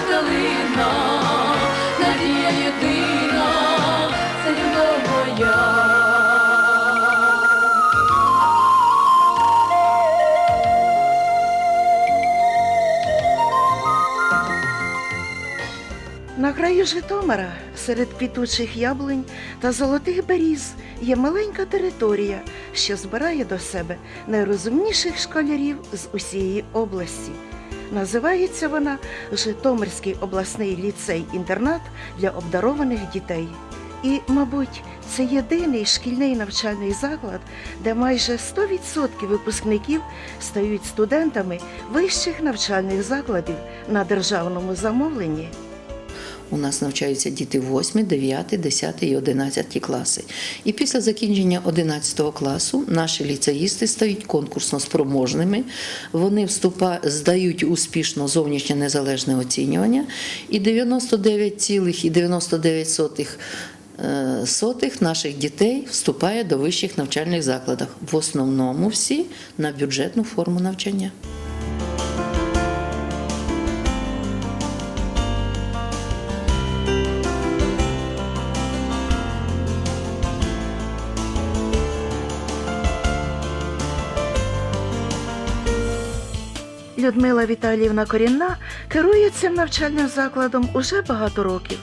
калина, надія єдина, це любов моя. На краю Житомира, серед квітучих яблунь та золотих беріз, є маленька територія, що збирає до себе найрозумніших школярів з усієї області. Називається вона Житомирський обласний ліцей-інтернат для обдарованих дітей. І, мабуть, це єдиний шкільний навчальний заклад, де майже 100% випускників стають студентами вищих навчальних закладів на державному замовленні. У нас навчаються діти 8, 9, 10 і 11 класи. І після закінчення 11 класу наші ліцеїсти стають конкурсно спроможними. Вони вступа, здають успішно зовнішнє незалежне оцінювання, і 99,99 е, сотих наших дітей вступає до вищих навчальних закладів. В основному всі на бюджетну форму навчання. Людмила Віталіївна Корінна керує цим навчальним закладом уже багато років.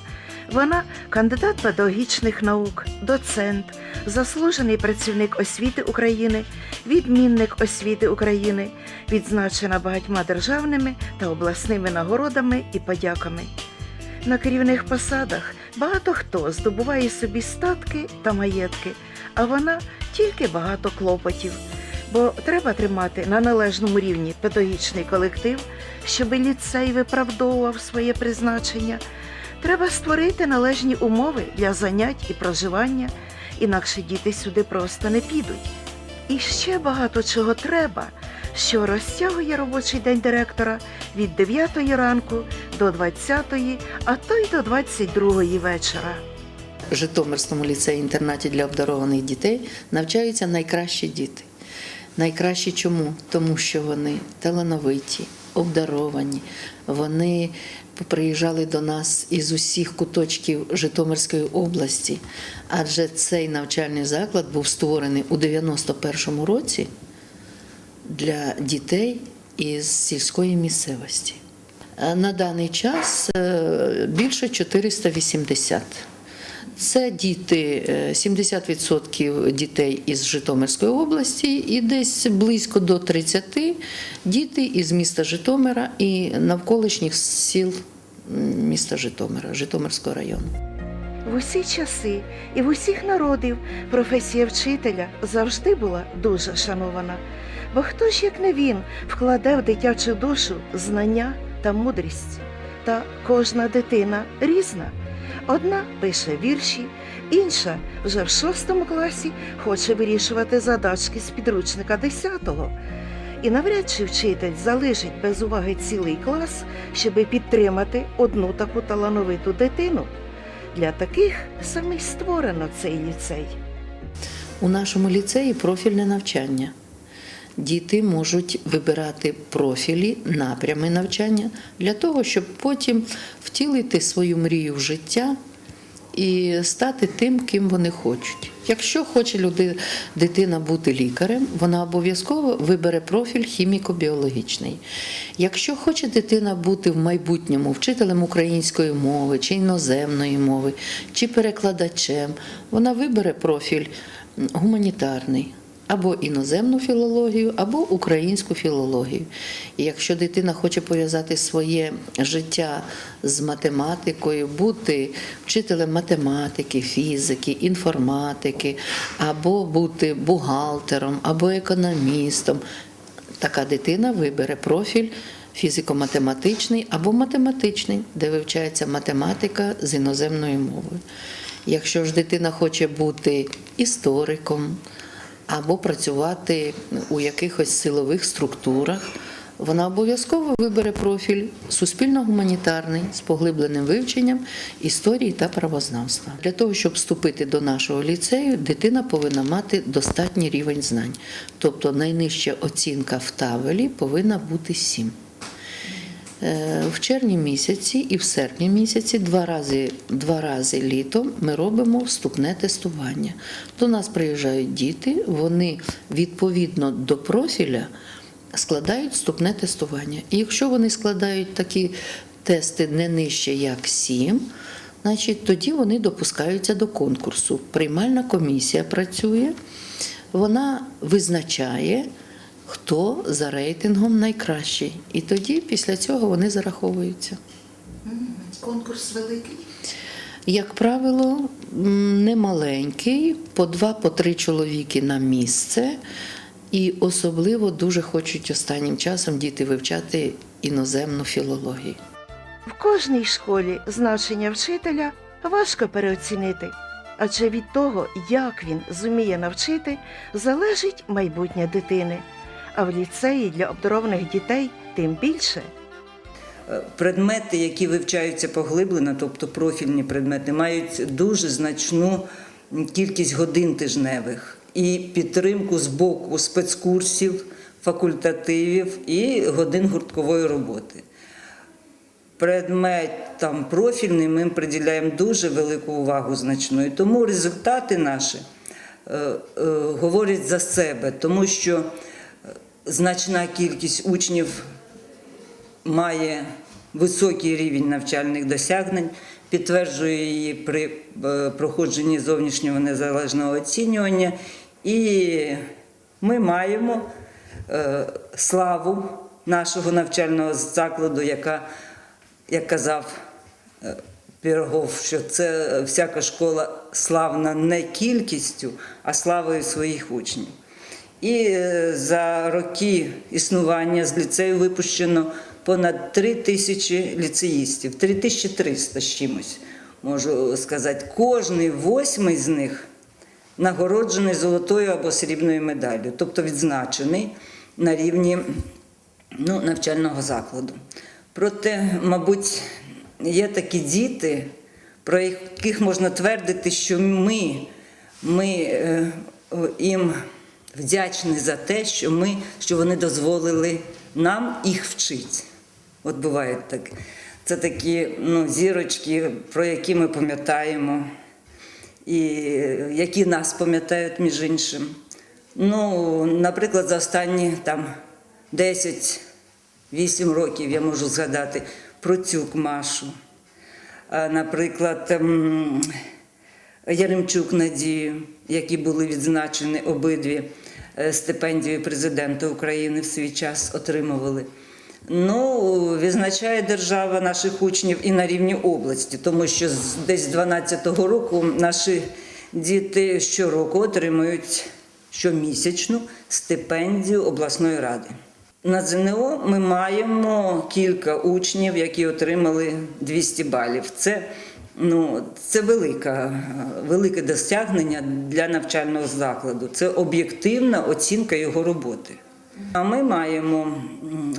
Вона кандидат педагогічних наук, доцент, заслужений працівник освіти України, відмінник освіти України, відзначена багатьма державними та обласними нагородами і подяками. На керівних посадах багато хто здобуває собі статки та маєтки, а вона тільки багато клопотів. Бо треба тримати на належному рівні педагогічний колектив, щоб ліцей виправдовував своє призначення. Треба створити належні умови для занять і проживання, інакше діти сюди просто не підуть. І ще багато чого треба, що розтягує робочий день директора від 9 ранку до 20, а то й до 22 вечора. В Житомирському ліцеї-інтернаті для обдарованих дітей навчаються найкращі діти. Найкращі чому? Тому що вони талановиті, обдаровані. Вони приїжджали до нас із усіх куточків Житомирської області, адже цей навчальний заклад був створений у 91-му році для дітей із сільської місцевості. Е, На даний час е, більше 480. Це діти, е, 70% дітей із Житомирської області і десь близько до 30 діти із міста Житомира і навколишніх сіл міста Житомира, Житомирського району. В усі часи і в усіх народів професія вчителя завжди була дуже шанована. Бо хто ж, як не він, вкладе в дитячу душу знання та мудрість? Та кожна дитина різна. Одна пише вірші, інша вже в шостому класі хоче вирішувати задачки з підручника десятого. І навряд чи вчитель залишить без уваги цілий клас, щоби підтримати одну таку талановиту дитину. Для таких саме створено цей ліцей. У нашому ліцеї профільне навчання. Діти можуть вибирати профілі, напрями навчання для того, щоб потім втілити свою мрію в життя і стати тим, ким вони хочуть. Якщо хоче люди, дитина бути лікарем, вона обов'язково вибере профіль хіміко-біологічний. Якщо хоче дитина бути в майбутньому вчителем української мови чи іноземної мови, чи перекладачем, вона вибере профіль гуманітарний. Або іноземну філологію, або українську філологію. І якщо дитина хоче пов'язати своє життя з математикою, бути вчителем математики, фізики, інформатики, або бути бухгалтером, або економістом, така дитина вибере профіль фізико-математичний або математичний, де вивчається математика з іноземною мовою. Якщо ж дитина хоче бути істориком, або працювати у якихось силових структурах, вона обов'язково вибере профіль суспільно-гуманітарний з поглибленим вивченням історії та правознавства. Для того, щоб вступити до нашого ліцею, дитина повинна мати достатній рівень знань. Тобто найнижча оцінка в тавелі повинна бути 7. Е, В червні місяці і в серпні місяці два рази, два рази літом ми робимо вступне тестування. До нас приїжджають діти, вони відповідно до профіля складають вступне тестування. І якщо вони складають такі тести не нижче як 7, значить тоді вони допускаються до конкурсу. Приймальна комісія працює, вона визначає, хто за рейтингом найкращий. І тоді після цього вони зараховуються. Конкурс великий. Як правило, немаленький, по два, по три чоловіки на місце. І особливо дуже хочуть останнім часом діти вивчати іноземну філологію. В кожній школі значення вчителя важко переоцінити, адже від того, як він зуміє навчити, залежить майбутнє дитини. А в ліцеї для обдарованих дітей тим більше. Е, Предмети, які вивчаються поглиблено, тобто профільні предмети, мають дуже значну кількість годин тижневих і підтримку з боку спецкурсів, факультативів і годин гурткової роботи. Предметам профільним ми приділяємо дуже велику увагу значну. І тому результати наші е, е, говорять за себе, тому що значна кількість учнів має високий рівень навчальних досягнень, підтверджує її при е, проходженні зовнішнього незалежного оцінювання. І ми маємо е, славу нашого навчального закладу, яка, як казав е, Пірогов, що це всяка школа славна не кількістю, а славою своїх учнів. І е, за роки існування з ліцею випущено понад 3 тисячі ліцеїстів, 3300 з чимось, можу сказати. Кожний восьмий з них нагороджений золотою або срібною медаллю, тобто відзначений на рівні ну, навчального закладу. Проте, мабуть, є такі діти, про яких можна твердити, що ми, ми е, їм вдячні за те, що, ми, що вони дозволили нам їх вчити. От буває так. Це такі ну, зірочки, про які ми пам'ятаємо, і які нас пам'ятають між іншим. Ну, наприклад, за останні там 10-8 років я можу згадати про цюк Машу. Наприклад, ем, Яремчук Надію, які були відзначені обидві е, стипендією президента України в свій час отримували. Ну, відзначає держава наших учнів і на рівні області, тому що десь з 12-го року наші діти щороку отримують щомісячну стипендію обласної ради. На ЗНО ми маємо кілька учнів, які отримали 200 балів. Це, ну, це велика, велике досягнення для навчального закладу. Це об'єктивна оцінка його роботи. А ми маємо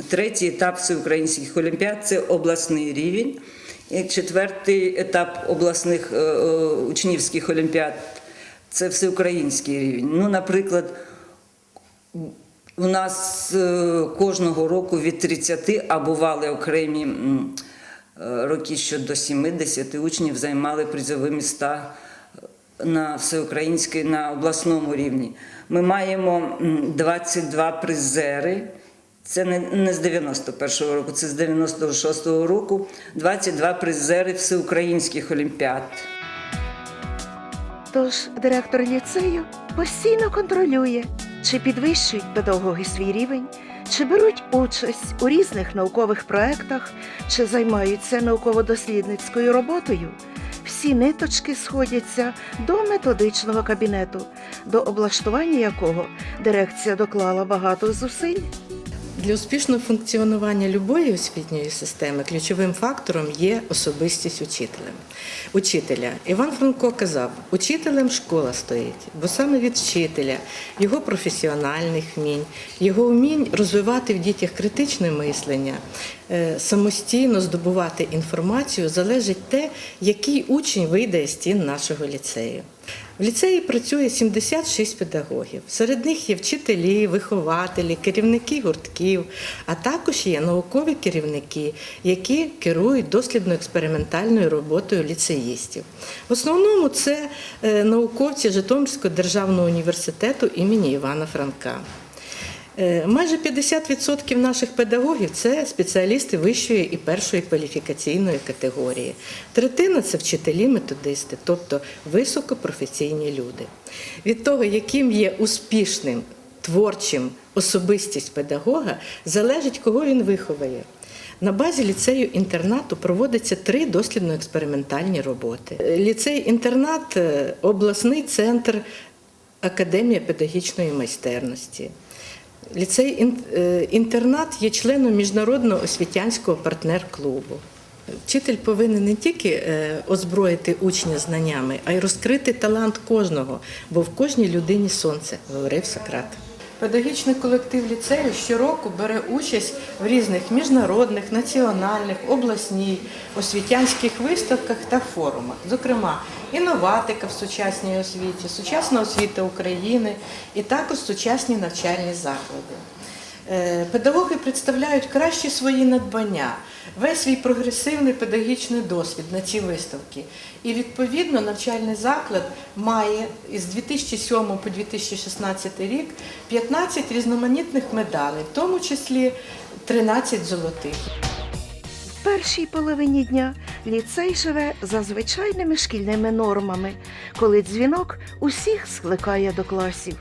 третій етап всеукраїнських олімпіад це обласний рівень. І четвертий етап обласних е, е, учнівських олімпіад це всеукраїнський рівень. Ну, наприклад, у нас е, кожного року від 30, а бували окремі роки, що до 70 учнів займали призові міста е, на всеукраїнській, на обласному рівні. Ми маємо 22 призери. Це не, не з 91-го року, це з 96-го року. 22 призери всеукраїнських олімпіад. Тож директор ліцею постійно контролює, чи підвищують педагоги свій рівень, чи беруть участь у різних наукових проектах, чи займаються науково-дослідницькою роботою. Всі ниточки сходяться до методичного кабінету, до облаштування якого дирекція доклала багато зусиль. Для успішного функціонування любої освітньої системи ключовим фактором є особистість учителя. Учителя Іван Франко казав, учителем школа стоїть, бо саме від вчителя, його професіональних вмінь, його вмінь розвивати в дітях критичне мислення, е, самостійно здобувати інформацію залежить те, який учень вийде з стін нашого ліцею. В ліцеї працює 76 педагогів. Серед них є вчителі, вихователі, керівники гуртків, а також є наукові керівники, які керують дослідно-експериментальною роботою ліцеїстів. В основному це е, науковці Житомирського державного університету імені Івана Франка. Е, Майже 50% наших педагогів це спеціалісти вищої і першої кваліфікаційної категорії. Третина це вчителі-методисти, тобто високопрофесійні люди. Від того, яким є успішним, творчим особистість педагога, залежить, кого він виховає. На базі ліцею інтернату проводиться три дослідно-експериментальні роботи. Ліцей-інтернат е, обласний центр Академія педагогічної майстерності. Ліцей е, інтернат є членом міжнародного освітянського партнер-клубу. Вчитель повинен не тільки е, озброїти учня знаннями, а й розкрити талант кожного, бо в кожній людині сонце, говорив Сократ. Педагогічний колектив ліцею щороку бере участь в різних міжнародних, національних, обласній, освітянських виставках та форумах. Зокрема, інноватика в сучасній освіті, сучасна освіта України і також сучасні навчальні заклади. Е, Педагоги представляють кращі свої надбання, весь свій прогресивний педагогічний досвід на ці виставки. І відповідно навчальний заклад має із 2007 по 2016 рік 15 різноманітних медалей, в тому числі 13 золотих. В першій половині дня ліцей живе за звичайними шкільними нормами, коли дзвінок усіх скликає до класів.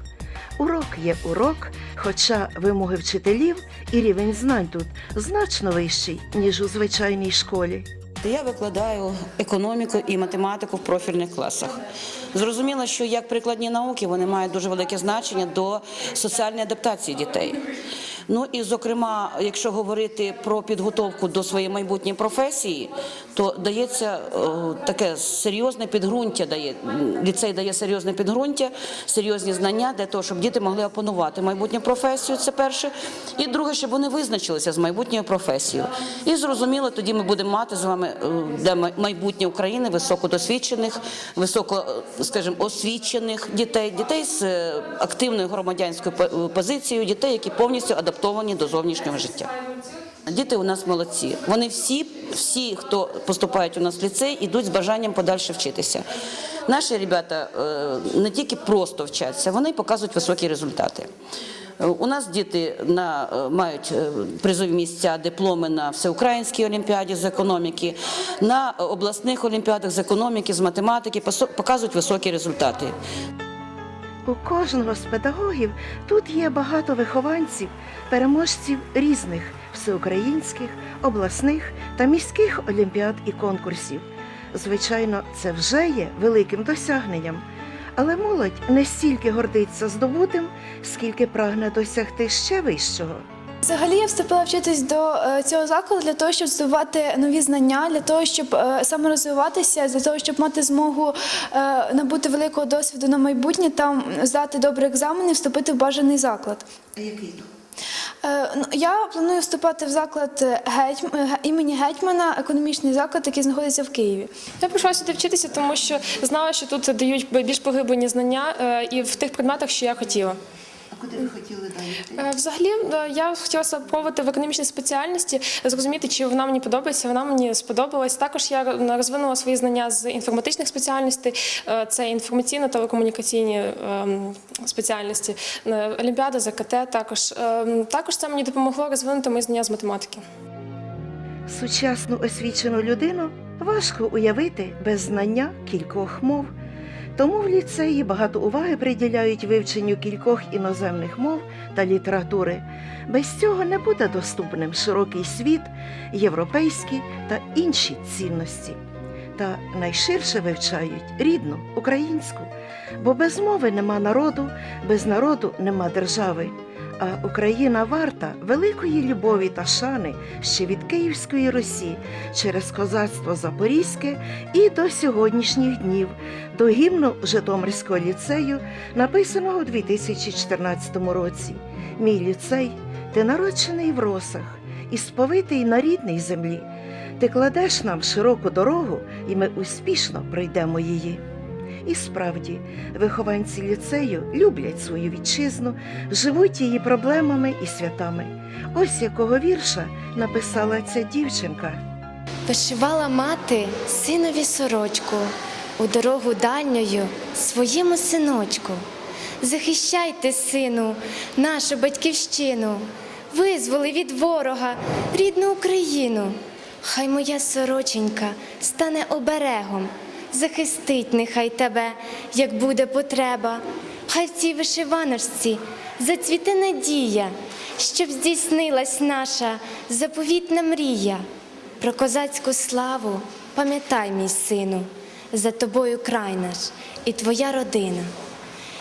Урок є урок, хоча вимоги вчителів і рівень знань тут значно вищий, ніж у звичайній школі. Я викладаю економіку і математику в профільних класах. Зрозуміло, що як прикладні науки вони мають дуже велике значення до соціальної адаптації дітей. Ну і зокрема, якщо говорити про підготовку до своєї майбутньої професії, то дається е, таке серйозне підґрунтя. Дає ліцей дає серйозне підґрунтя, серйозні знання для того, щоб діти могли опанувати майбутню професію. Це перше, і друге, щоб вони визначилися з майбутньою професією. І зрозуміло, тоді ми будемо мати з вами е, майбутнє України високодосвідчених, високо, е, скажімо, освічених дітей, дітей з активною громадянською позицією, дітей, які повністю адаптовані до зовнішнього життя. Діти у нас молодці. Вони всі, всі, хто поступають у нас в ліцей, ідуть з бажанням подальше вчитися. Наші ребята е, не тільки просто вчаться, вони показують високі результати. Е, У нас діти на, е, мають призові місця, дипломи на всеукраїнській олімпіаді з економіки, на обласних олімпіадах з економіки, з математики, показують високі результати. У кожного з педагогів тут є багато вихованців, переможців різних всеукраїнських, обласних та міських олімпіад і конкурсів. Звичайно, це вже є великим досягненням. Але молодь не стільки гордиться здобутим, скільки прагне досягти ще вищого. Взагалі я вступила вчитись до е, цього закладу для того, щоб здобувати нові знання, для того, щоб е, саморозвиватися, для того, щоб мати змогу е, набути великого досвіду на майбутнє, там здати добрі екзамени, і вступити в бажаний заклад. Який? Е, ну, Я планую вступати в заклад імені Гетьмана, економічний заклад, який знаходиться в Києві. Я прийшла сюди вчитися, тому що знала, що тут дають більш поглиблені знання і в тих предметах, що я хотіла. А куди ви хотіли далі? Е, Взагалі, е, я хотіла спробувати в економічній спеціальності, зрозуміти, чи вона мені подобається. Вона мені сподобалась. Також я розвинула свої знання з інформатичних спеціальностей, Е, це інформаційно-телекомунікаційні ем, спеціальності, Олімпіада, ЗКТ. Також Ем, також це мені допомогло розвинути мої знання з математики. Сучасну освічену людину важко уявити без знання кількох мов. Тому в ліцеї багато уваги приділяють вивченню кількох іноземних мов та літератури. Без цього не буде доступним широкий світ, європейські та інші цінності. Та найширше вивчають рідну українську, бо без мови нема народу, без народу нема держави. А Україна варта великої любові та шани ще від Київської Русі через козацтво Запорізьке і до сьогоднішніх днів, до гімну Житомирського ліцею, написаного у 2014 році. Мій ліцей, ти народжений в росах і сповитий на рідній землі. Ти кладеш нам широку дорогу, і ми успішно пройдемо її. І справді, вихованці ліцею люблять свою вітчизну, живуть її проблемами і святами. Ось якого вірша написала ця дівчинка. Вишивала мати синові сорочку у дорогу дальньою своєму синочку. Захищайте, сину, нашу батьківщину, визволи від ворога рідну Україну. Хай моя сороченька стане оберегом, захистить нехай тебе, як буде потреба. Хай в цій вишиваночці зацвіте надія, щоб здійснилась наша заповітна мрія. Про козацьку славу пам'ятай, мій сину, за тобою край наш і твоя родина.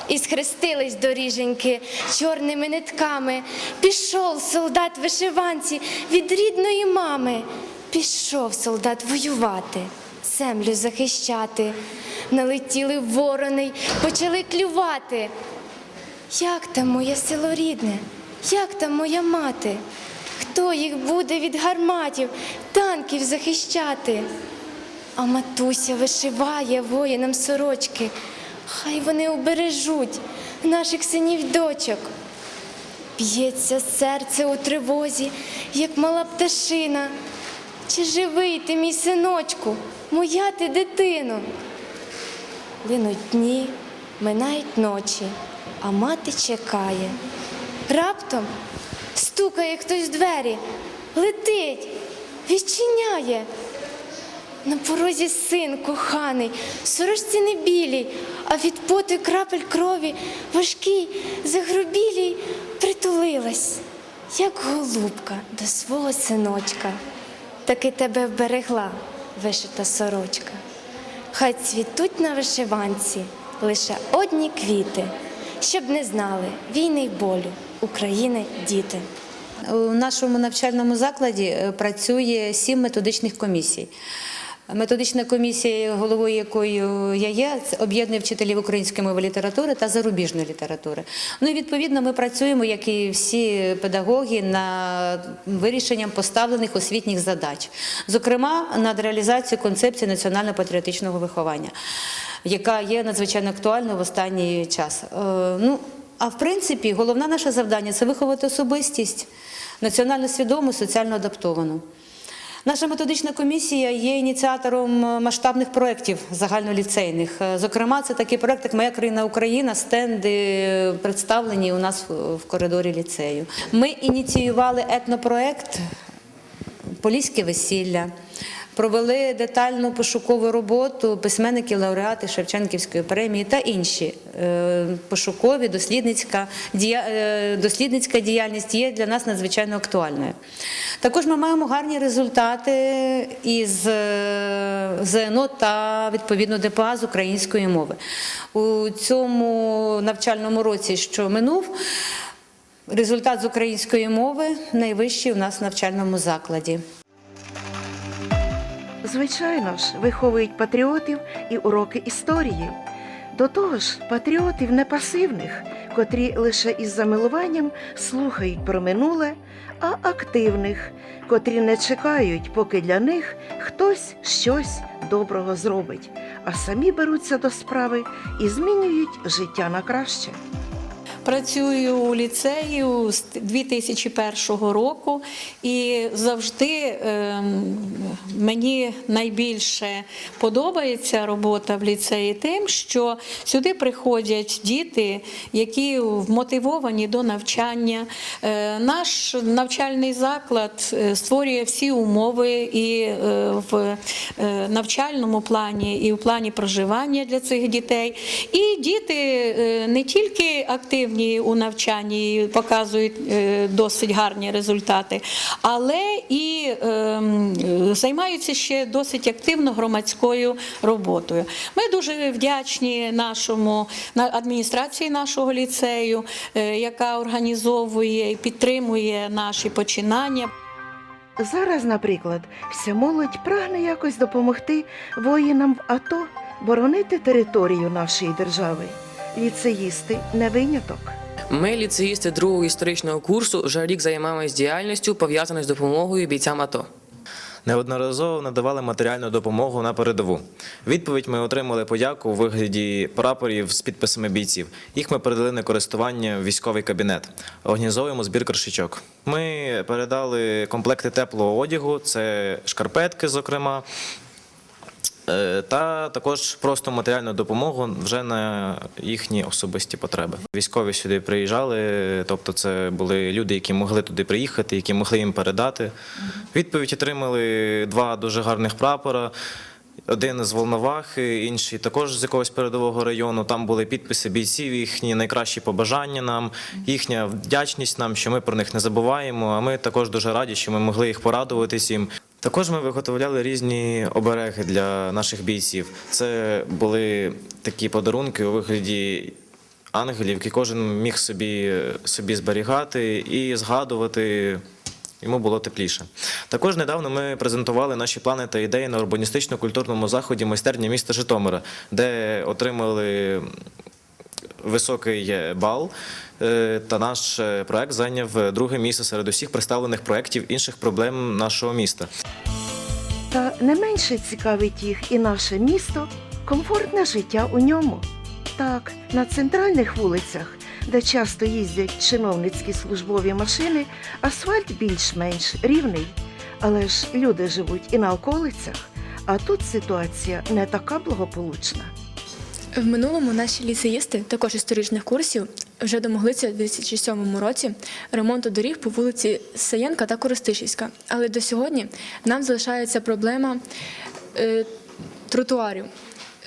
І схрестились доріженьки чорними нитками. Пішов солдат вишиванці від рідної мами. Пішов солдат воювати, землю захищати. Налетіли ворони, й почали клювати. Як там моє село рідне? Як там моя мати? Хто їх буде від гарматів, танків захищати? А матуся вишиває воїнам сорочки. Хай вони обережуть наших синів дочок. Б'ється серце у тривозі, як мала пташина. Чи живий ти, мій синочку, моя ти дитино? Линуть дні, минають ночі, а мати чекає. Раптом стукає хтось в двері, летить, відчиняє. На порозі син коханий, сорочці не білій, а від поту крапель крові важкій, загрубілій притулилась, як голубка до свого синочка. Таки тебе вберегла вишита сорочка. Хай цвітуть на вишиванці лише одні квіти, щоб не знали війни й болю України діти. У нашому навчальному закладі е, працює сім методичних комісій. Методична комісія, головою якої я є, об'єднує вчителів української мови літератури та зарубіжної літератури. Ну і відповідно ми працюємо, як і всі педагоги, над вирішенням поставлених освітніх задач, зокрема над реалізацією концепції національно-патріотичного виховання, яка є надзвичайно актуальною в останній час. Е, Ну, а в принципі, головне наше завдання це виховати особистість національно свідому, соціально адаптовану. Наша методична комісія є ініціатором масштабних проєктів загальноліцейних. Е, Зокрема, це такий проєкт, як Моя країна Україна, стенди представлені у нас в- коридорі ліцею. Ми ініціювали етнопроєкт Поліське весілля. Провели детальну пошукову роботу письменники, лауреати Шевченківської премії та інші е, пошукові, дослідницька, дія- е, дослідницька діяльність є для нас надзвичайно актуальною. Також ми маємо гарні результати із е, ЗНО та відповідно ДПА з української мови. У цьому навчальному році, що минув, результат з української мови найвищий у нас в навчальному закладі. Звичайно ж, виховують патріотів і уроки історії. До того ж, патріотів не пасивних, котрі лише із замилуванням слухають про минуле, а активних, котрі не чекають, поки для них хтось щось доброго зробить, а самі беруться до справи і змінюють життя на краще. Працюю у ліцею з 2001 року і завжди ем, мені найбільше подобається робота в ліцеї тим, що сюди приходять діти, які вмотивовані до навчання. Е, Наш навчальний заклад е, створює всі умови і е, в навчальному плані, і в плані проживання для цих дітей. І діти не тільки активні у навчанні, показують е, досить гарні результати, але і ем, займаються ще досить активно громадською роботою. Ми дуже вдячні нашому на адміністрації нашого ліцею, е, яка організовує і підтримує наші починання. Зараз, наприклад, вся молодь прагне якось допомогти воїнам в АТО боронити територію нашої держави. Ліцеїсти не виняток. Ми, ліцеїсти другого історичного курсу, вже рік займаємось діяльністю, пов'язаною з допомогою бійцям АТО. неодноразово надавали матеріальну допомогу на передову. Відповідь ми отримали подяку у вигляді прапорів з підписами бійців. Їх ми передали на користування в військовий кабінет. Організовуємо збір кришечок. Ми передали комплекти теплого одягу, це шкарпетки, зокрема. Е, Та також просто матеріальну допомогу вже на їхні особисті потреби. Військові сюди приїжджали, тобто це були люди, які могли туди приїхати, які могли їм передати. Відповідь отримали два дуже гарних прапора. Один з Волновахи, інший також з якогось передового району. Там були підписи бійців, їхні найкращі побажання нам, їхня вдячність нам, що ми про них не забуваємо. А ми також дуже раді, що ми могли їх порадуватись їм. Також ми виготовляли різні обереги для наших бійців. Це були такі подарунки у вигляді ангелів, які кожен міг собі, собі зберігати і згадувати. Йому було тепліше. Також недавно ми презентували наші плани та ідеї на урбаністично-культурному заході майстерня міста Житомира, де отримали високий бал. е, Та наш е, проект зайняв друге місце серед усіх представлених проєктів інших проблем нашого міста. Та не менше цікавить їх і наше місто, комфортне життя у ньому. Так, на центральних вулицях, де часто їздять чиновницькі службові машини, асфальт більш-менш рівний. Але ж люди живуть і на околицях, а тут ситуація не така благополучна. В минулому наші ліцеїсти, також історичних курсів, вже домоглися у 2007 році ремонту доріг по вулиці Саєнка та Коростишівська. Але до сьогодні нам залишається проблема е, тротуарів,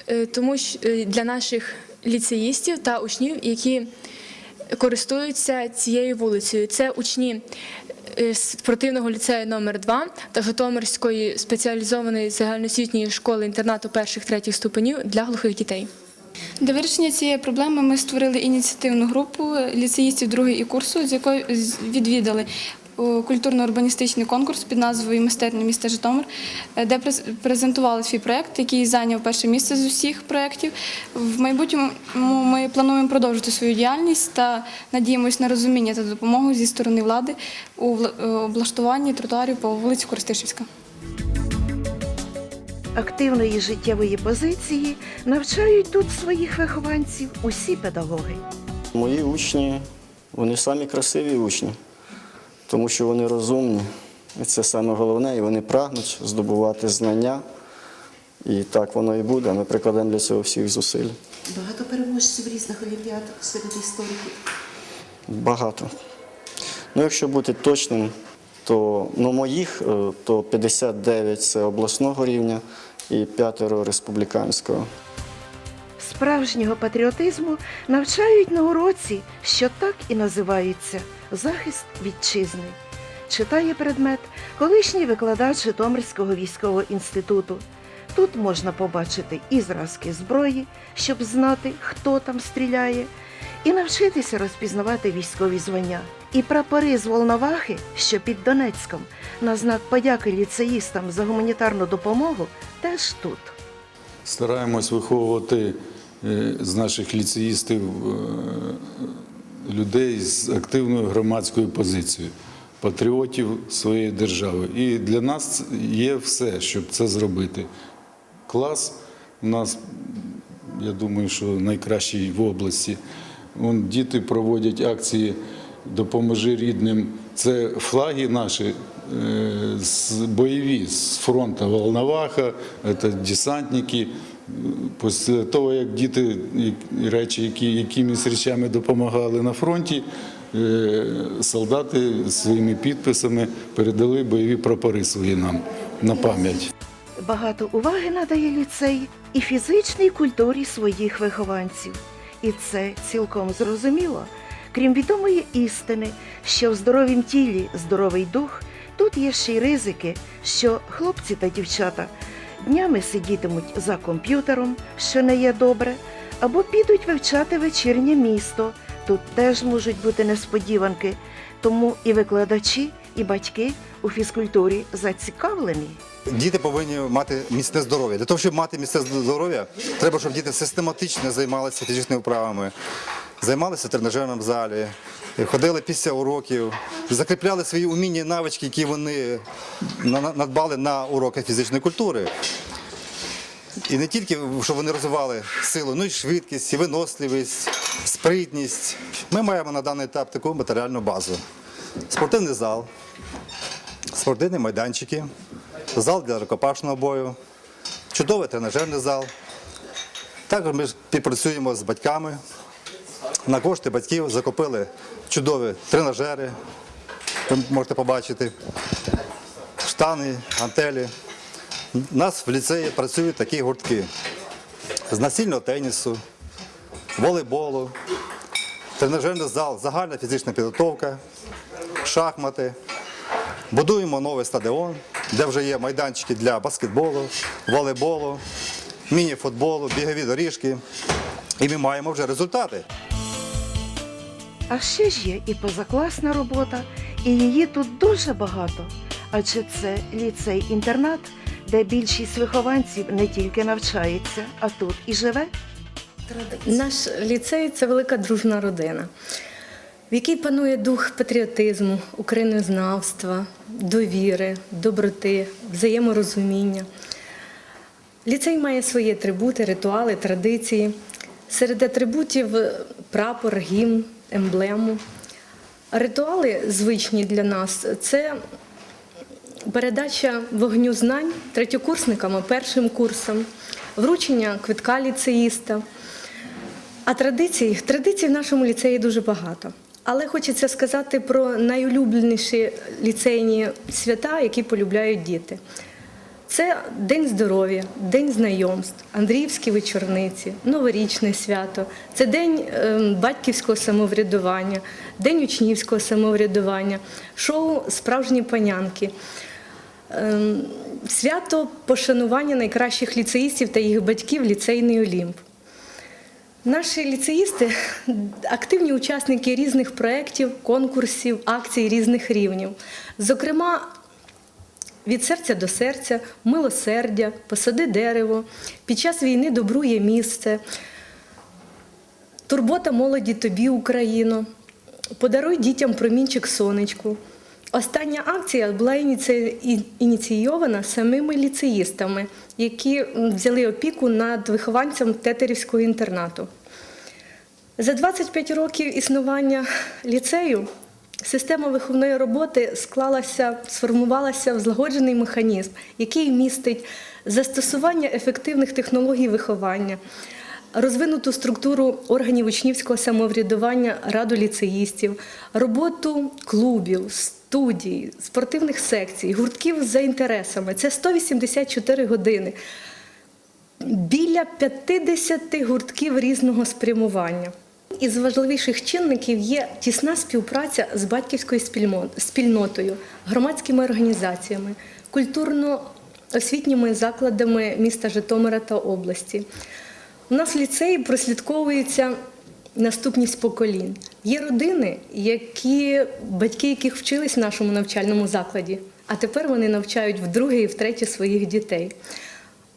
е, тому що е, для наших ліцеїстів та учнів, які користуються цією вулицею, це учні е, спортивного ліцею номер 2 та Житомирської спеціалізованої загальноосвітньої школи інтернату перших третіх ступенів для глухих дітей. Для вирішення цієї проблеми ми створили ініціативну групу ліцеїстів другої і курсу, з якою відвідали культурно-урбаністичний конкурс під назвою Майстерня міста Житомир, е, де презентували свій проєкт, який зайняв перше місце з усіх проєктів. В майбутньому ми плануємо продовжити свою діяльність та надіємось на розуміння та допомогу зі сторони влади у е, облаштуванні тротуарів по вулиці Користишівська. Активної життєвої позиції навчають тут своїх вихованців усі педагоги. Мої учні, вони самі красиві учні, тому що вони розумні. І це саме головне, і вони прагнуть здобувати знання. І так воно і буде. Ми прикладемо для цього всіх зусиль. Багато переможців різних олімпіад серед істориків. Багато. Ну, якщо бути точним, то ну, моїх е, то 59 це обласного рівня і п'ятеро республіканського. Справжнього патріотизму навчають на уроці, що так і називається захист вітчизни. Читає предмет колишній викладач Житомирського військового інституту. Тут можна побачити і зразки зброї, щоб знати, хто там стріляє, і навчитися розпізнавати військові звання. І прапори з Волновахи, що під Донецьком, на знак подяки ліцеїстам за гуманітарну допомогу, теж тут. Стараємось виховувати е, з наших ліцеїстів е, людей з активною громадською позицією, патріотів своєї держави. І для нас є все, щоб це зробити. Клас у нас, я думаю, що найкращий в області. Діти проводять акції Допоможи рідним. Це флаги наші з бойові з фронту Волноваха, це десантники. Після того, як діти і речі, які якимись речами допомагали на фронті, е, солдати своїми підписами передали бойові прапори свої нам на пам'ять. Багато уваги надає ліцей і фізичній культурі своїх вихованців. І це цілком зрозуміло. Крім відомої істини, що в здоровім тілі здоровий дух, тут є ще й ризики, що хлопці та дівчата днями сидітимуть за комп'ютером, що не є добре, або підуть вивчати вечірнє місто. Тут теж можуть бути несподіванки, тому і викладачі, і батьки у фізкультурі зацікавлені. Діти повинні мати міцне здоров'я. Для того, щоб мати міцне здоров'я, треба, щоб діти систематично займалися фізичними вправами, займалися в тренажерному залі, ходили після уроків, закріпляли свої уміння і навички, які вони на- на- надбали на уроках фізичної культури. І не тільки, щоб вони розвивали силу, ну і швидкість, і виносливість, спритність. Ми маємо на даний етап таку матеріальну базу. Спортивний зал, спортивні майданчики, зал для рукопашного бою, чудовий тренажерний зал. Також ми співпрацюємо з батьками. На кошти батьків закупили чудові тренажери, ви можете побачити, штани, гантелі. У нас в ліцеї працюють такі гуртки з настільного тенісу, волейболу, тренажерний зал, загальна фізична підготовка, шахмати. Будуємо новий стадіон, де вже є майданчики для баскетболу, волейболу, міні-футболу, бігові доріжки. І ми маємо вже результати. А ще ж є і позакласна робота, і її тут дуже багато. Адже це ліцей-інтернат, де більшість вихованців не тільки навчається, а тут і живе. Наш ліцей це велика дружна родина, в якій панує дух патріотизму, українознавства, довіри, доброти, взаєморозуміння. Ліцей має свої атрибути, ритуали, традиції. Серед атрибутів прапор, гімн, емблему. Ритуали звичні для нас це передача вогню знань третьокурсникам, і першим курсом, вручення квитка ліцеїста. А традицій, традицій в нашому ліцеї дуже багато. Але хочеться сказати про найулюбленіші ліцейні свята, які полюбляють діти. Це День здоров'я, День знайомств, Андріївські вечорниці, Новорічне свято, це День ем, батьківського самоврядування, День учнівського самоврядування, шоу Справжні панянки. Ем, Свято пошанування найкращих ліцеїстів та їх батьків ліцейний Олімп. Наші ліцеїсти активні учасники різних проєктів, конкурсів, акцій різних рівнів. Зокрема, від серця до серця, милосердя, посади дерево, під час війни добру є місце, турбота молоді тобі, Україно, подаруй дітям промінчик сонечку. Остання акція була ініційована самими ліцеїстами, які взяли опіку над вихованцем тетерівського інтернату. За 25 років існування ліцею система виховної роботи склалася, сформувалася в злагоджений механізм, який містить застосування ефективних технологій виховання, розвинуту структуру органів учнівського самоврядування раду ліцеїстів, роботу клубів, студій, спортивних секцій, гуртків за інтересами. Це 184 години. Біля 50 гуртків різного спрямування. Із важливіших чинників є тісна співпраця з батьківською спільнотою, громадськими організаціями, культурно-освітніми закладами міста Житомира та області. У нас в ліцеї прослідковується наступність поколінь. Є родини, які, батьки яких вчились в нашому навчальному закладі, а тепер вони навчають вдруге і втретє своїх дітей.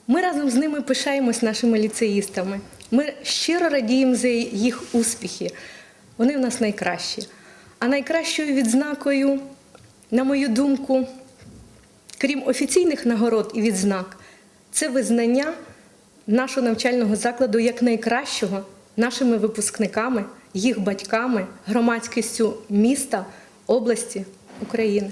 Ми разом з ними пишаємось нашими ліцеїстами. Ми щиро радіємо за їх успіхи. Вони в нас найкращі. А найкращою відзнакою, на мою думку, крім офіційних нагород і відзнак, це визнання нашого навчального закладу як найкращого нашими випускниками, їх батьками, громадськістю міста, області, України.